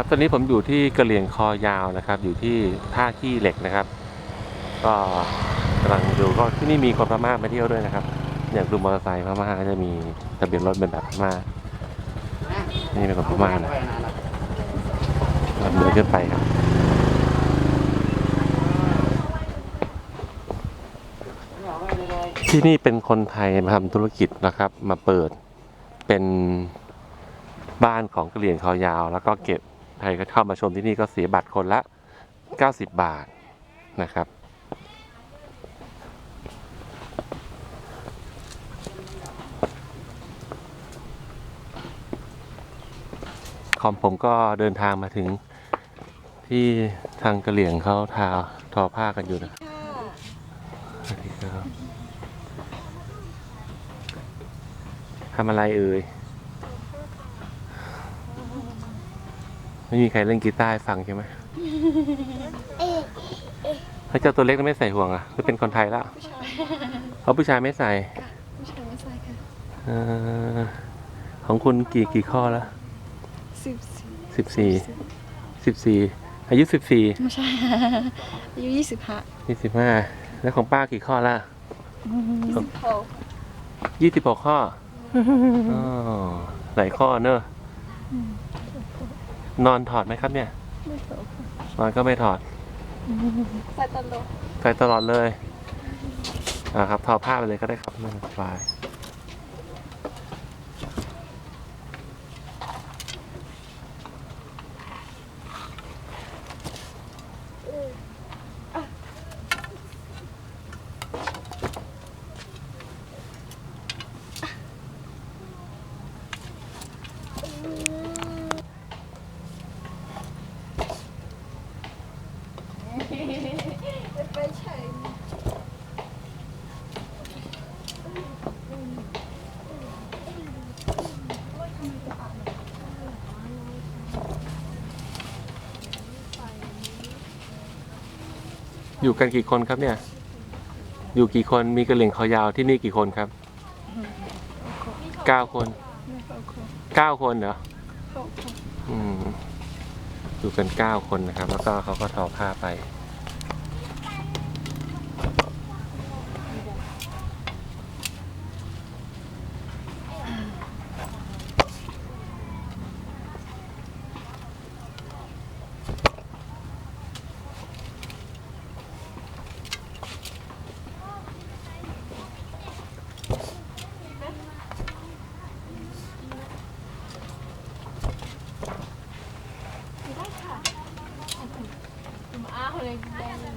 ครับตอนนี้ผมอยู่ที่กระเหลี่ยงคอยาวนะครับ อยู่ที่ท่าขี้เหล็กนะครับ ก็กำลังดูก็ที่นี่มีคนพม่ามาเที่ยวด้วยนะครับ อย่างดูมอเตอร์ไซค์พม่าก็จะมีทะเบียนรถเป็นแบบพม่านี่เป็นคนพม่านะเราเดินขึ้นไปครับที่นี่เป็นคนไทยมาทำธุรกิจนะครับ มาเปิดเป็นบ้านของกระเหลี่ยงคอยาว แล้วก็เก็บ ใครก็เข้ามาชมที่นี่ก็เสียบัตรคนละ 90 บาทนะครับ คอมผมก็เดินทางมาถึงที่ทางกระเหลี่ยงเขาทาทอผ้ากันอยู่นะสวัสดีครับทำอะไรเอ่ย ไม่มีใครเล่นกีตาร์ให้ฟังใช่ไหมถ้าเจ้าตัวเล็กไม่ใส่ห่วงอะคือเป็นคนไทยแล้วเขาผู้ชายไม่ใส่ผู้ชายไม่ใส่ค่ะเออของคุณกี่กี่ข้อแล้วสิบสี่สิบสี่สิบสี่อายุสิบสี่ไม่ใช่อายุยี่สิบห้ายี่สิบห้าแล้วของป้ากี่ข้อละยี่สิบหกยี่สิบหกข้ออ๋อหลายข้อเนอะ นอนถอดไหมครับเนี่ย ไม่ตกนอนก็ไม่ถอด ใส่ตลกใส่ตลอดเลย อ่าครับทอผ้าไปเลยก็ได้ครับไม่สบาย ไปใช่อยู่กันกี่คนครับเนี่ย อยู่กี่คน มีกระเหลี่ยงคอยาวที่นี่กี่คนครับเก้าคนไม่เข้าครบเก้าคนเหรอเข้าครบอืมอยู่กันเก้าคนนะครับ แล้วก็เขาก็ทอผ้าไป Correct.